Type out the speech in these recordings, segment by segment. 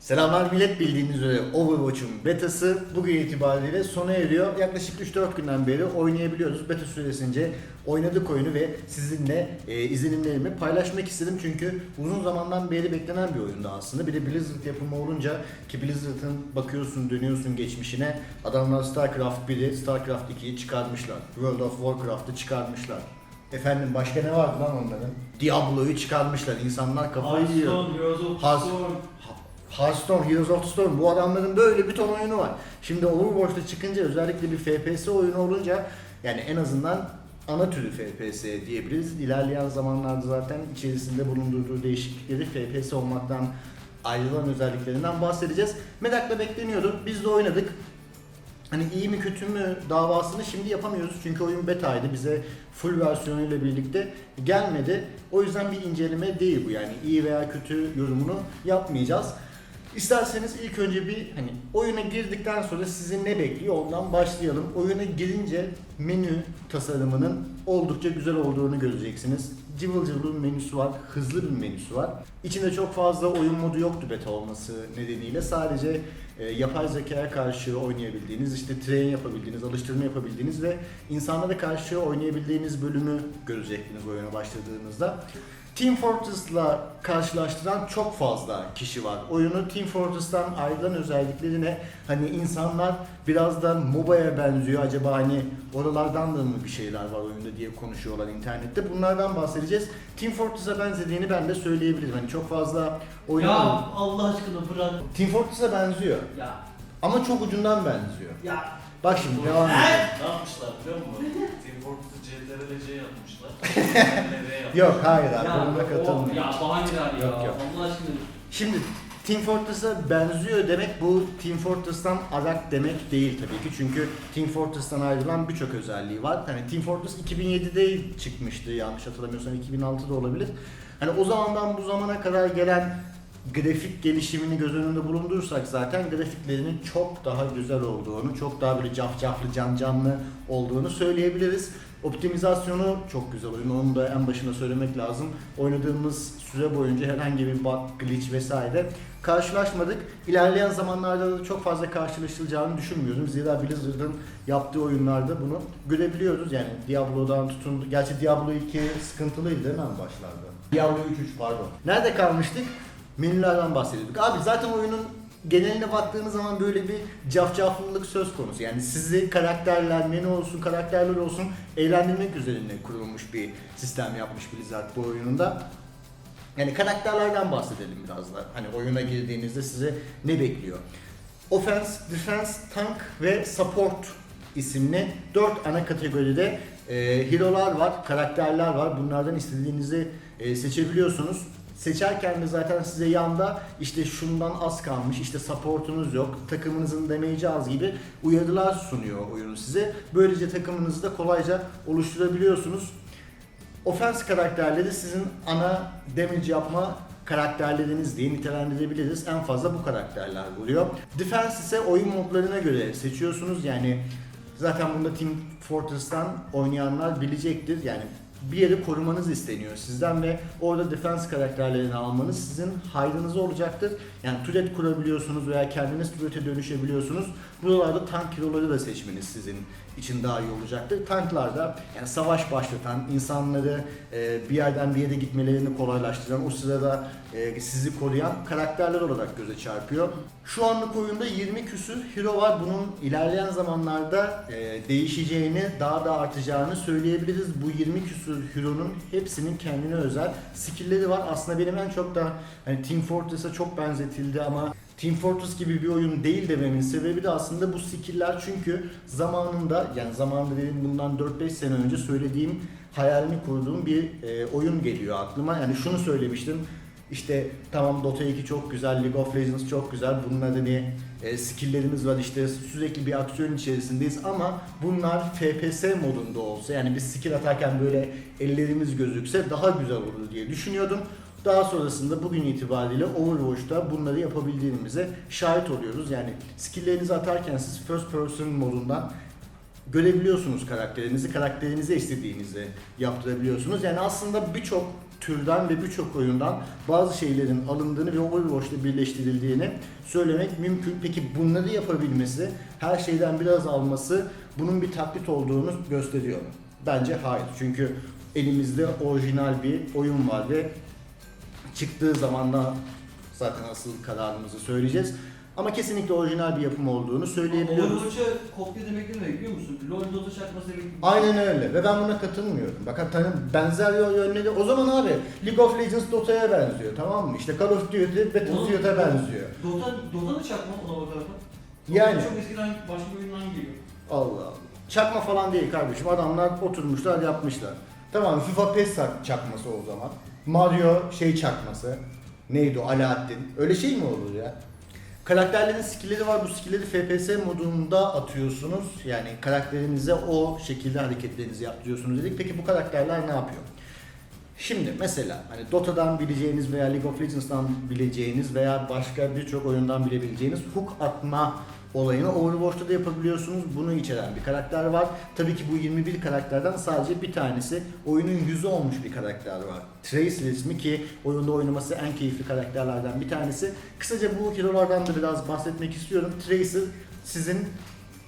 Selamlar millet bildiğiniz üzere Overwatch'un betası bugün itibariyle sona eriyor. Yaklaşık 3-4 günden beri oynayabiliyoruz. Beta süresince oynadık oyunu ve sizinle e, izlenimlerimi paylaşmak istedim. Çünkü uzun zamandan beri beklenen bir oyundu aslında. Bir de Blizzard yapımı olunca ki Blizzard'ın bakıyorsun dönüyorsun geçmişine adamlar StarCraft 1'i, StarCraft 2'yi çıkarmışlar. World of Warcraft'ı çıkarmışlar. Efendim başka ne vardı lan onların? Diablo'yu çıkarmışlar. İnsanlar kafayı yiyor. Hearthstone, Hearthstone, Heroes of the Storm bu adamların böyle bir ton oyunu var. Şimdi Overwatch'ta çıkınca özellikle bir FPS oyunu olunca yani en azından ana türü FPS diyebiliriz. İlerleyen zamanlarda zaten içerisinde bulundurduğu değişiklikleri FPS olmaktan ayrılan özelliklerinden bahsedeceğiz. Merakla bekleniyordu. Biz de oynadık. Hani iyi mi kötü mü davasını şimdi yapamıyoruz çünkü oyun betaydı bize full versiyonuyla birlikte gelmedi. O yüzden bir inceleme değil bu yani iyi veya kötü yorumunu yapmayacağız. İsterseniz ilk önce bir hani oyuna girdikten sonra sizi ne bekliyor ondan başlayalım. Oyuna girince menü tasarımının oldukça güzel olduğunu göreceksiniz. Cıvıl cıvıl bir menüsü var, hızlı bir menüsü var. İçinde çok fazla oyun modu yoktu beta olması nedeniyle. Sadece e, yapay zekaya karşı oynayabildiğiniz, işte train yapabildiğiniz, alıştırma yapabildiğiniz ve insanlara karşı oynayabildiğiniz bölümü görecektiniz oyuna başladığınızda. Team Fortress'la karşılaştıran çok fazla kişi var. Oyunu Team Fortress'tan ayrılan özellikleri ne? Hani insanlar biraz da MOBA'ya benziyor. Acaba hani oralardan da mı bir şeyler var oyunda diye konuşuyorlar internette. Bunlardan bahsedeceğiz. Team Fortress'a benzediğini ben de söyleyebilirim. Hani çok fazla oyun... Ya Allah aşkına bırak. Team Fortress'a benziyor. Ya. Ama çok ucundan benziyor. Ya. Bak şimdi devam edelim. Ne yapmışlar biliyor musun? Team Fortress'ı CTRL-C yapmışlar. NR yapmışlar. Yok hayır abi. O- katılmıyorum. ya bahaneler ya. Yok, yok. Allah aşkına. Şimdi Team Fortress'a benziyor demek bu Team Fortress'tan arak demek değil tabii ki. Çünkü Team Fortress'tan ayrılan birçok özelliği var. Hani Team Fortress 2007'de çıkmıştı yanlış hatırlamıyorsam 2006'da olabilir. Hani o zamandan bu zamana kadar gelen grafik gelişimini göz önünde bulundurursak zaten grafiklerinin çok daha güzel olduğunu, çok daha böyle cafcaflı, can canlı olduğunu söyleyebiliriz. Optimizasyonu çok güzel oyun. Onu da en başında söylemek lazım. Oynadığımız süre boyunca herhangi bir bug, glitch vesaire karşılaşmadık. İlerleyen zamanlarda da çok fazla karşılaşılacağını düşünmüyorum. Zira Blizzard'ın yaptığı oyunlarda bunu görebiliyoruz. Yani Diablo'dan tutun... Gerçi Diablo 2 sıkıntılıydı değil mi başlarda? Diablo 3 3 pardon. Nerede kalmıştık? Menülerden bahsediyorduk. Abi zaten oyunun geneline baktığınız zaman böyle bir cafcaflılık söz konusu. Yani sizi karakterler, menü olsun, karakterler olsun eğlendirmek üzerine kurulmuş bir sistem yapmış Blizzard bu oyununda. Yani karakterlerden bahsedelim biraz da. Hani oyuna girdiğinizde size ne bekliyor? Offense, Defense, Tank ve Support isimli 4 ana kategoride e, hero'lar var, karakterler var. Bunlardan istediğinizi e, seçebiliyorsunuz. Seçerken de zaten size yanda işte şundan az kalmış, işte supportunuz yok, takımınızın damage'i az gibi uyarılar sunuyor oyun size. Böylece takımınızı da kolayca oluşturabiliyorsunuz. Offense karakterleri sizin ana damage yapma karakterleriniz diye nitelendirebiliriz. En fazla bu karakterler vuruyor. Defense ise oyun modlarına göre seçiyorsunuz. Yani zaten bunda Team Fortress'tan oynayanlar bilecektir. Yani bir yeri korumanız isteniyor sizden ve orada defense karakterlerini almanız sizin hayrınıza olacaktır. Yani turret kurabiliyorsunuz veya kendiniz turret'e dönüşebiliyorsunuz. Buralarda tank hero'ları da seçmeniz sizin için daha iyi olacaktır. Tanklarda yani savaş başlatan, insanları e, bir yerden bir yere gitmelerini kolaylaştıran, o sırada e, sizi koruyan karakterler olarak göze çarpıyor. Şu anlık oyunda 20 küsür hero var. Bunun ilerleyen zamanlarda e, değişeceğini, daha da artacağını söyleyebiliriz. Bu 20 küsür hero'nun hepsinin kendine özel skill'leri var. Aslında benim en çok da hani Team Fortress'a çok benzetildi ama Team Fortress gibi bir oyun değil dememin sebebi de aslında bu skill'ler çünkü zamanında yani zamanında dediğim bundan 4-5 sene önce söylediğim hayalini kurduğum bir e, oyun geliyor aklıma. Yani şunu söylemiştim. İşte tamam Dota 2 çok güzel, League of Legends çok güzel. Bunun hani e, skill'lerimiz var işte sürekli bir aksiyon içerisindeyiz ama bunlar FPS modunda olsa yani biz skill atarken böyle ellerimiz gözükse daha güzel olur diye düşünüyordum. Daha sonrasında bugün itibariyle Overwatch'ta bunları yapabildiğimize şahit oluyoruz. Yani skill'lerinizi atarken siz first person modundan görebiliyorsunuz karakterinizi. Karakterinize istediğinizi yaptırabiliyorsunuz. Yani aslında birçok türden ve birçok oyundan bazı şeylerin alındığını ve Overwatch'la birleştirildiğini söylemek mümkün. Peki bunları yapabilmesi, her şeyden biraz alması bunun bir taklit olduğunu gösteriyor? Bence hayır. Çünkü elimizde orijinal bir oyun var ve çıktığı zaman da zaten asıl kararımızı söyleyeceğiz. Ama kesinlikle orijinal bir yapım olduğunu söyleyebiliyoruz. Overwatch'a kopya demek ne demek biliyor musun? LoL Dota çakması demek. Aynen öyle ve ben buna katılmıyorum. Bakın tanım benzer yönleri o zaman abi League of Legends Dota'ya benziyor tamam mı? İşte Call of Duty Battlefield'a benziyor. Dota, Dota da çakma ona bakarsan. Yani. Çok eskiden başka bir oyundan geliyor. Allah Allah. Çakma falan değil kardeşim. Adamlar oturmuşlar yapmışlar. Tamam FIFA PES çakması o zaman. Mario şey çakması. Neydi o? Alaaddin. Öyle şey mi olur ya? Karakterlerin skill'leri var. Bu skill'leri FPS modunda atıyorsunuz. Yani karakterinize o şekilde hareketlerinizi yaptırıyorsunuz dedik. Peki bu karakterler ne yapıyor? Şimdi mesela hani Dota'dan bileceğiniz veya League of Legends'tan bileceğiniz veya başka birçok oyundan bilebileceğiniz hook atma olayını Overwatch'ta da yapabiliyorsunuz. Bunu içeren bir karakter var. Tabii ki bu 21 karakterden sadece bir tanesi oyunun yüzü olmuş bir karakter var. Tracer ismi ki oyunda oynaması en keyifli karakterlerden bir tanesi. Kısaca bu hero'lardan da biraz bahsetmek istiyorum. Tracer sizin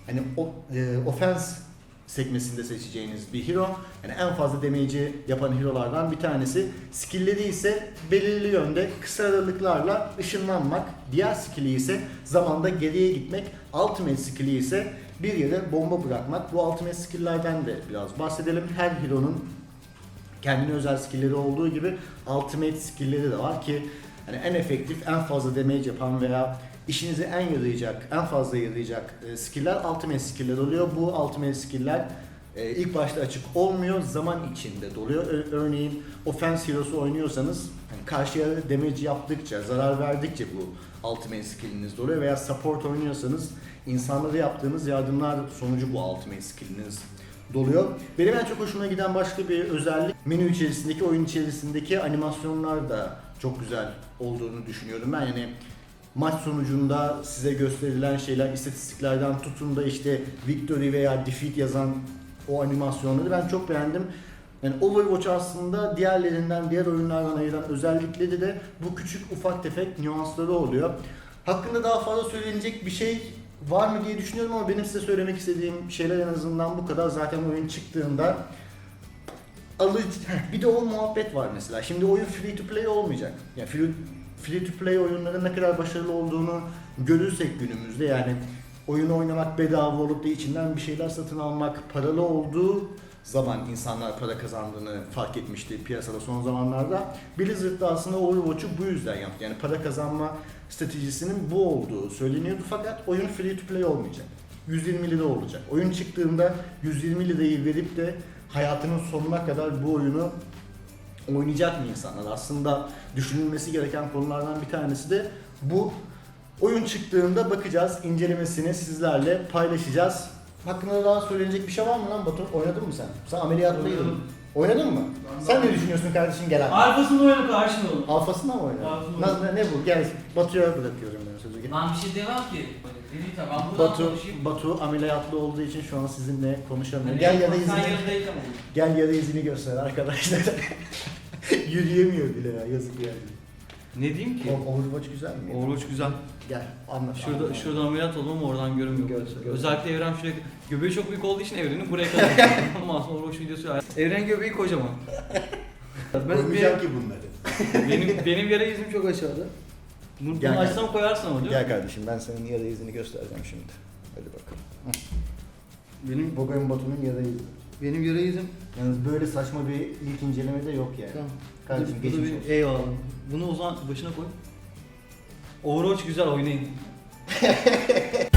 hani o, e, offense sekmesinde seçeceğiniz bir hero. Yani en fazla damage'i yapan hero'lardan bir tanesi. Skill'leri ise belirli yönde kısa aralıklarla ışınlanmak. Diğer skill'i ise zamanda geriye gitmek. Ultimate skill'i ise bir yere bomba bırakmak. Bu ultimate skill'lerden de biraz bahsedelim. Her hero'nun kendine özel skill'leri olduğu gibi ultimate skill'leri de var ki hani en efektif, en fazla damage yapan veya işinize en yarayacak, en fazla yarayacak e, skill'ler ultimate skill'ler oluyor. Bu ultimate skill'ler e, ilk başta açık olmuyor, zaman içinde doluyor. Örneğin offense hero'su oynuyorsanız hani karşıya damage yaptıkça, zarar verdikçe bu ultimate skill'iniz doluyor veya support oynuyorsanız insanlara yaptığınız yardımlar sonucu bu ultimate skill'iniz doluyor. Benim en çok hoşuma giden başka bir özellik menü içerisindeki, oyun içerisindeki animasyonlar da çok güzel olduğunu düşünüyorum ben. Yani maç sonucunda size gösterilen şeyler istatistiklerden tutun da işte victory veya defeat yazan o animasyonları ben çok beğendim. Yani Overwatch aslında diğerlerinden, diğer oyunlardan ayıran özellikleri de bu küçük ufak tefek nüansları oluyor. Hakkında daha fazla söylenecek bir şey var mı diye düşünüyorum ama benim size söylemek istediğim şeyler en azından bu kadar. Zaten oyun çıktığında alıcı bir de o muhabbet var mesela. Şimdi oyun free to play olmayacak. Yani free, free to play oyunların ne kadar başarılı olduğunu görürsek günümüzde yani oyunu oynamak bedava olup da içinden bir şeyler satın almak paralı olduğu zaman insanlar para kazandığını fark etmişti piyasada son zamanlarda. Blizzard da aslında Overwatch'u bu yüzden yaptı. Yani para kazanma stratejisinin bu olduğu söyleniyordu fakat oyun free to play olmayacak. 120 lira olacak. Oyun çıktığında 120 lirayı verip de hayatının sonuna kadar bu oyunu oynayacak mı insanlar? Aslında düşünülmesi gereken konulardan bir tanesi de bu. Oyun çıktığında bakacağız, incelemesini sizlerle paylaşacağız. Hakkında daha söylenecek bir şey var mı lan Batu? Oynadın mı sen? Sen ameliyatlıydın. Oynadım. Oynadın mı? Sen ne düşünüyorsun kardeşim gel abi. Alfasını oynadık karşına oğlum. Alfasında mı oynadın? Alfasında ne, ne bu? Gel Batu'ya bırakıyorum ben sözü. Lan bir şey demem ki. Dedi tamam ben buradan Batu, konuşayım. Batu ameliyatlı olduğu için şu an sizinle konuşamıyor. Gel ya da Sen izini, yanındayken olur. gel ya da izini göster arkadaşlar. Yürüyemiyor bile ya yazık yani. Ne diyeyim ki? O- Overwatch güzel mi? Overwatch güzel. Gel anlat. Şurada anlat. şurada ameliyat oldum ama oradan görünmüyor. Gör- burası. gör. Özellikle Evren şuraya göbeği çok büyük olduğu için Evren'in buraya kadar. ama aslında Overwatch videosu Evren göbeği kocaman. ben, Koymayacağım ki bunları. benim, benim yara izim çok aşağıda. Bunu, Gel, bunu gel. açsam koyarsın ama değil mi? Gel kardeşim ben senin yara izini göstereceğim şimdi. Hadi bakalım. Benim Bugün Batu'nun yara izi. Benim izim. Yalnız böyle saçma bir ilk incelemede yok yani. Tamam. Kardeşim Bu da geçmiş bir- olsun. Eyvallah. Bunu o zaman başına koy. Overwatch güzel oynayın.